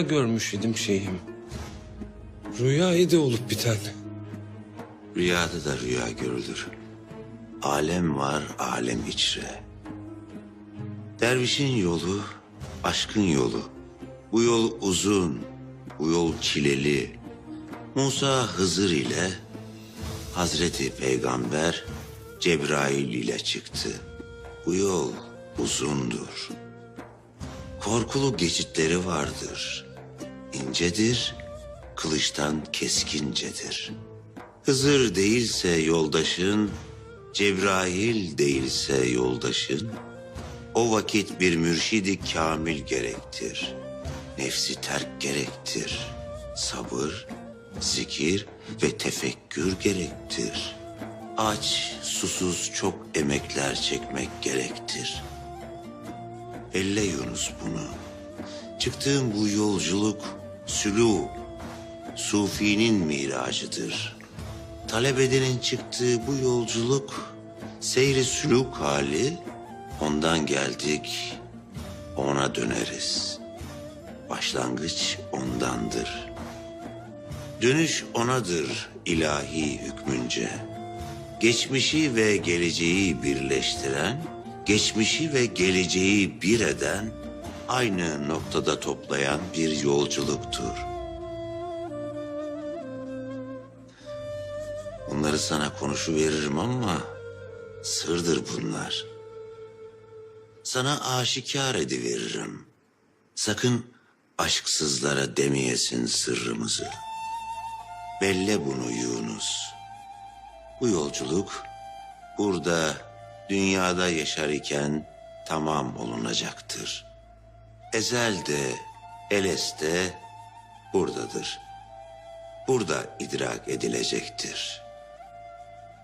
görmüş idim şeyhim. Rüya idi olup biten. Rüyada da rüya görülür. Alem var, alem içre. Dervişin yolu, aşkın yolu. Bu yol uzun, bu yol çileli. Musa Hızır ile Hazreti Peygamber Cebrail ile çıktı. Bu yol uzundur. Korkulu geçitleri vardır. İncedir, kılıçtan keskincedir. Hızır değilse yoldaşın, Cebrail değilse yoldaşın, o vakit bir mürşidi kamil gerektir. Nefsi terk gerektir. Sabır, zikir ve tefekkür gerektir. Aç, susuz çok emekler çekmek gerektir. Elle Yunus bunu. Çıktığım bu yolculuk sülûk, Sufi'nin miracıdır. Talep edenin çıktığı bu yolculuk seyri sülûk hali ondan geldik ona döneriz. Başlangıç ondandır. Dönüş onadır ilahi hükmünce. Geçmişi ve geleceği birleştiren, geçmişi ve geleceği bir eden, aynı noktada toplayan bir yolculuktur. Bunları sana konuşu veririm ama sırdır bunlar. Sana aşikar ediveririm. Sakın aşksızlara demeyesin sırrımızı. Belle bunu Yunus. Bu yolculuk burada dünyada yaşar iken tamam olunacaktır. Ezel'de, Eles'te buradadır. Burada idrak edilecektir.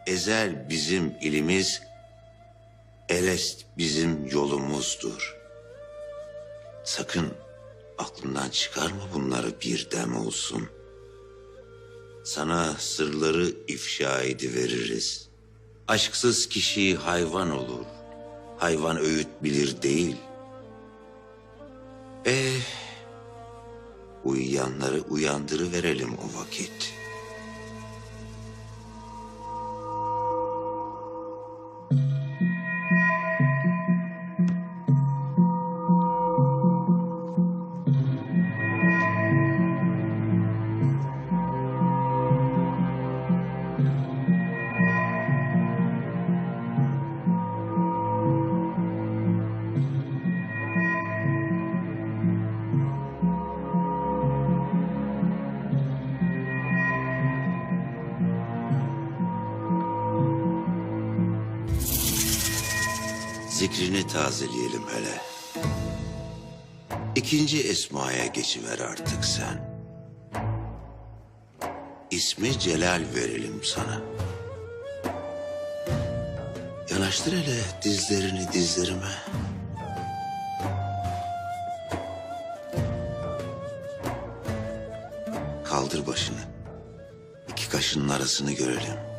Ezel bizim ilimiz, Elest bizim yolumuzdur. Sakın aklından çıkarma bunları bir dem olsun. Sana sırları ifşa ediveririz. Aşksız kişi hayvan olur. Hayvan öğüt bilir değil. Eh, uyuyanları uyandırıverelim o vakit. Zikrini tazeleyelim hele. İkinci esmaya geçiver artık sen. İsmi Celal verelim sana. Yanaştır hele dizlerini dizlerime. Kaldır başını. İki kaşının arasını görelim.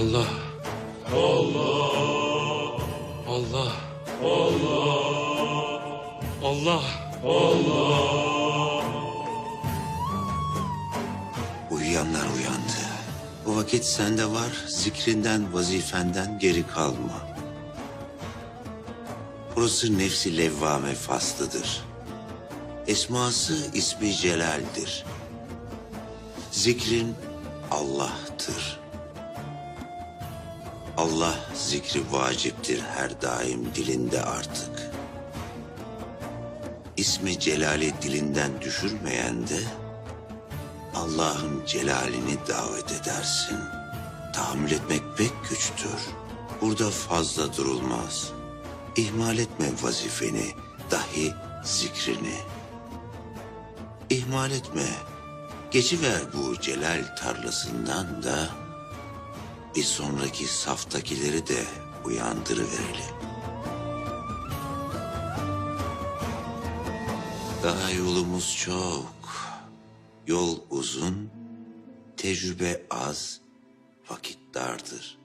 Allah. Allah. Allah. Allah. Uyuyanlar uyandı. Bu vakit sende var, zikrinden, vazifenden geri kalma. Burası nefsi levvame faslıdır. Esması ismi celaldir. Zikrin Allah'tır. Allah zikri vaciptir her daim dilinde artık. İsmi celali dilinden düşürmeyen de Allah'ın celalini davet edersin. Tahammül etmek pek güçtür. Burada fazla durulmaz. İhmal etme vazifeni, dahi zikrini. İhmal etme. Geçiver bu celal tarlasından da bir sonraki saftakileri de uyandırıverelim. Daha yolumuz çok. Yol uzun, tecrübe az, vakit dardır.